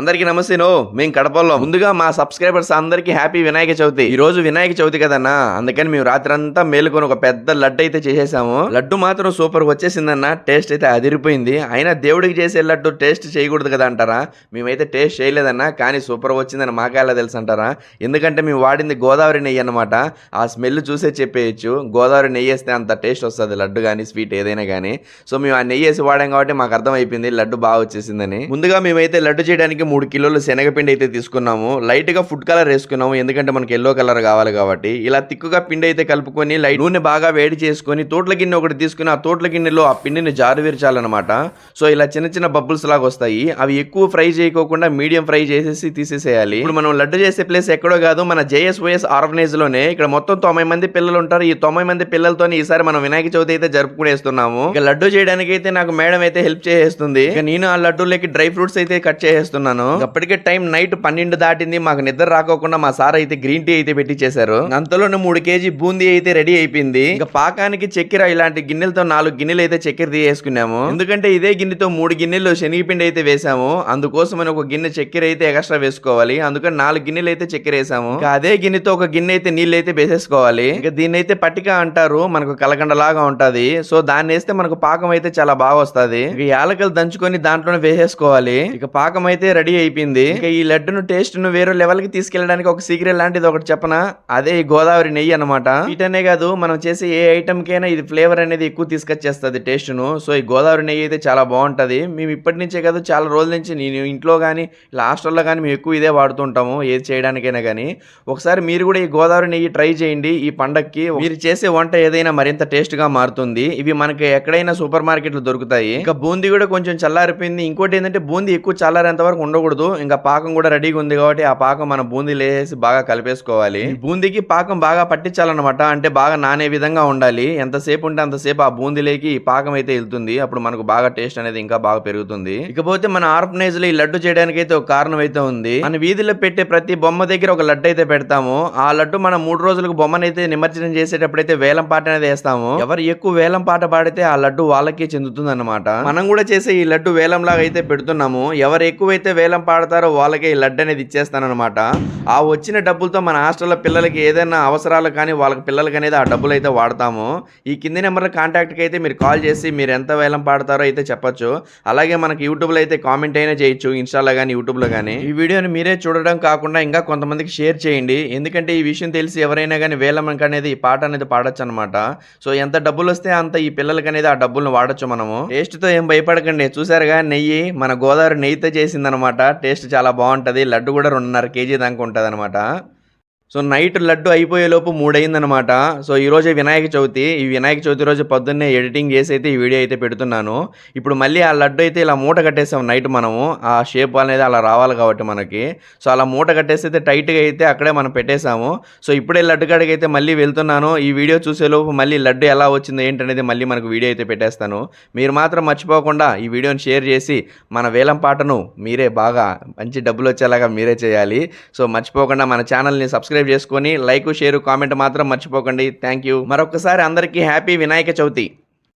అందరికీ నమస్తే నో మేము కడపల్లో ముందుగా మా సబ్స్క్రైబర్స్ అందరికీ హ్యాపీ వినాయక చవితి. ఈ రోజు వినాయక చవితి కదన్నా అందుకని మేము రాత్రంతా మేలుకొని ఒక పెద్ద లడ్డు అయితే చేసేసాము. లడ్డు మాత్రం సూపర్ వచ్చేసిందన్న టేస్ట్ అయితే అదిరిపోయింది. అయినా దేవుడికి చేసే లడ్డు టేస్ట్ చేయకూడదు కదా అంటారా? మేమైతే టేస్ట్ చేయలేదన్నా కానీ సూపర్ వచ్చిందని మాకేలా తెలుసు అంటారా? ఎందుకంటే మేము వాడింది గోదావరి నెయ్యి అనమాట ఆ స్మెల్ చూసే చెప్పేయచ్చు. గోదావరి నెయ్యి వేస్తే అంత టేస్ట్ వస్తుంది లడ్డు కానీ స్వీట్ ఏదైనా కానీ సో మేము ఆ నెయ్యి వేసి వాడాం కాబట్టి మాకు అర్థమైపోయింది లడ్డు బాగా వచ్చేసిందని. ముందుగా మేమైతే లడ్డు చేయడానికి మూడు కిలోలు శనగపిండి అయితే తీసుకున్నాము. లైట్గా ఫుడ్ కలర్ వేసుకున్నాము. ఎందుకంటే మనకి ఎల్లో కలర్ కావాలి కాబట్టి. ఇలా తిక్కుగా పిండి అయితే కలుపుకొని లైట్ నూనె బాగా వేడి చేసుకొని తోట్ల గిన్నె ఒకటి తీసుకుని ఆ తోట్ల గిన్నెలో ఆ పిండిని జారువిర్చాలన్నమాట సో ఇలా చిన్న చిన్న బబుల్స్ లాగా వస్తాయి. అవి ఎక్కువ ఫ్రై చేయకోకుండా మీడియం ఫ్రై చేసేసి తీసేసేయాలి. ఇప్పుడు మనం లడ్డు చేసే ప్లేస్ ఎక్కడో కాదు మన జేఎస్ఓఎస్ ఆర్గనైజ్లోనే ఇక్కడ మొత్తం తొంభై మంది పిల్లలు ఉంటారు. ఈ తొంభై మంది పిల్లలతో ఈసారి మనం వినాయక చవితి అయితే జరుపుకునేస్తున్నాము ఇక లడ్డు చేయడానికి అయితే నాకు మేడం అయితే హెల్ప్ చేసేస్తుంది. ఇక నేను ఆ లడ్డూలకి డ్రై ఫ్రూట్స్ అయితే కట్ చేసేస్తున్నాను. ఇక అప్పటికే టైం నైట్ పన్నెండు దాటింది. మాకు నిద్ర రాకోకుండా మా సార్ అయితే గ్రీన్ టీ అయితే పెట్టించేశారు అంతలోనే మూడు కేజీ బూందీ అయితే రెడీ అయిపోయింది. ఇంకా పాకానికి చక్కెర ఇలాంటి గిన్నెలతో నాలుగు గిన్నెలు అయితే చక్కెర తీసేసుకున్నాము ఎందుకంటే ఇదే గిన్నెతో మూడు గిన్నెలు శనగపిండి అయితే వేసాము. అందుకోసం అని ఒక గిన్నె చక్కెర అయితే ఎక్స్ట్రా వేసుకోవాలి. అందుకని నాలుగు గిన్నెలు అయితే చక్కెర వేసాము. అదే గిన్నెతో ఒక గిన్నె అయితే నీళ్ళు అయితే వేసేసుకోవాలి. ఇక దీన్ని అయితే పట్టిక అంటారు. మనకు కలకండ లాగా ఉంటది. సో దాన్ని వేస్తే మనకు పాకం అయితే చాలా బాగా వస్తది. ఇక యాలకలు దంచుకొని దాంట్లోనే వేసేసుకోవాలి. ఇక పాకం అయితే రెడీ అయిపోయింది. ఇక ఈ లడ్డును టేస్ట్ను వేరే లెవెల్కి తీసుకెళ్ళడానికి ఒక సీక్రెట్ లాంటిది ఒకటి చెప్పనా? అదే ఈ గోదావరి నెయ్యి అనమాట వీటనే కాదు మనం చేసే ఏ ఐటమ్ కైనా ఇది ఫ్లేవర్ అనేది ఎక్కువ తీసుకొచ్చేస్తుంది టేస్ట్ను సో ఈ గోదావరి నెయ్యి అయితే చాలా బాగుంటది. మేము ఇప్పటి నుంచే కాదు చాలా రోజుల నుంచి నేను ఇంట్లో కానీ ఇలా హాస్టల్లో కానీ మేము ఎక్కువ ఇదే వాడుతుంటాము ఏది చేయడానికైనా కానీ ఒకసారి మీరు కూడా ఈ గోదావరి నెయ్యి ట్రై చేయండి ఈ పండక్కి. మీరు చేసే వంట ఏదైనా మరింత టేస్ట్గా మారుతుంది. ఇవి మనకి ఎక్కడైనా సూపర్ మార్కెట్లు దొరుకుతాయి. ఇంకా బూందీ కూడా కొంచెం చల్లారిపోయింది. ఇంకోటి ఏంటంటే బూందీ ఎక్కువ చల్లారేంత వరకు ఉండకూడదు. ఇంకా పాకం కూడా రెడీగా ఉంది కాబట్టి ఆ పాకం మన బూందీలు వేసి బాగా కలిపేసుకోవాలి. బూందీకి పాకం బాగా పట్టించాలన్నమాట. అంటే బాగా నానే విధంగా ఉండాలి. ఎంతసేపు ఉంటే అంతసేపు ఆ బూందీలోకి పాకం అయితే వెళ్తుంది. అప్పుడు మనకు బాగా టేస్ట్ అనేది ఇంకా బాగా పెరుగుతుంది. ఇకపోతే మన ఆర్ఫనైజ్లో ఈ లడ్డు చేయడానికి అయితే ఒక కారణం అయితే ఉంది. మన వీధిలో పెట్టే ప్రతి బొమ్మ దగ్గర ఒక లడ్డు అయితే పెడతాము. ఆ లడ్డు మనం మూడు రోజులకు బొమ్మనైతే నిమజ్జనం చేసేటప్పుడైతే వేలం పాట అనేది వేస్తాము. ఎవరు ఎక్కువ వేలం పాట పాడితే ఆ లడ్డు వాళ్ళకే చెందుతుంది అనమాట మనం కూడా చేసే ఈ లడ్డు వేలం లాగా అయితే పెడుతున్నాము. ఎవరు ఎక్కువైతే వేలం వేలం పాడతారో వాళ్ళకే ఈ లడ్డు అనేది ఇచ్చేస్తానమాట ఆ వచ్చిన డబ్బులతో మన హాస్టల్లో పిల్లలకి ఏదైనా అవసరాలు కానీ వాళ్ళకి పిల్లలకి అనేది ఆ డబ్బులు అయితే వాడతాము. ఈ కింది నెంబర్ కాంటాక్ట్కి అయితే మీరు కాల్ చేసి మీరు ఎంత వేలం పాడతారో అయితే చెప్పొచ్చు. అలాగే మనకి యూట్యూబ్లో అయితే కామెంట్ అయినా చేయొచ్చు ఇన్స్టాలో కానీ యూట్యూబ్లో కానీ. ఈ వీడియోని మీరే చూడడం కాకుండా ఇంకా కొంతమందికి షేర్ చేయండి. ఎందుకంటే ఈ విషయం తెలిసి ఎవరైనా కానీ వేలం అనేది ఈ పాట అనేది పాడొచ్చు అనమాట సో ఎంత డబ్బులు వస్తే అంత ఈ పిల్లలకి అనేది ఆ డబ్బులను వాడొచ్చు మనము. టేస్ట్తో ఏం భయపడకండి. చూసారుగా నెయ్యి మన గోదావరి నెయ్యితో చేసిందనమాట టేస్ట్ చాలా బాగుంటది. లడ్డు కూడా రెండున్నర కేజీ దాకా ఉంటుంది అనమాట సో నైట్ లడ్డు అయిపోయేలోపు మూడైందనమాట సో ఈ రోజే వినాయక చవితి. ఈ వినాయక చవితి రోజు పొద్దున్నే ఎడిటింగ్ చేసి అయితే ఈ వీడియో అయితే పెడుతున్నాను. ఇప్పుడు మళ్ళీ ఆ లడ్డు అయితే ఇలా మూట కట్టేసాం నైట్ మనము. ఆ షేప్ అనేది అలా రావాలి కాబట్టి మనకి. సో అలా మూట కట్టేసి అయితే టైట్గా అయితే అక్కడే మనం పెట్టేశాము సో ఇప్పుడే లడ్డు కాడికి అయితే మళ్ళీ వెళ్తున్నాను. ఈ వీడియో చూసేలోపు మళ్ళీ లడ్డు ఎలా వచ్చింది ఏంటనేది మళ్ళీ మనకు వీడియో అయితే పెట్టేస్తాను. మీరు మాత్రం మర్చిపోకుండా ఈ వీడియోని షేర్ చేసి మన వేలం పాటను మీరే బాగా మంచి డబ్బులు వచ్చేలాగా మీరే చేయాలి. సో మర్చిపోకుండా మన ఛానల్ని సబ్స్క్రైబ్ చేసుకొని లైక్ షేర్ కామెంట్ మాత్రం మర్చిపోకండి. Thank you. మరొకసారి అందరికీ హ్యాపీ వినాయక చవితి.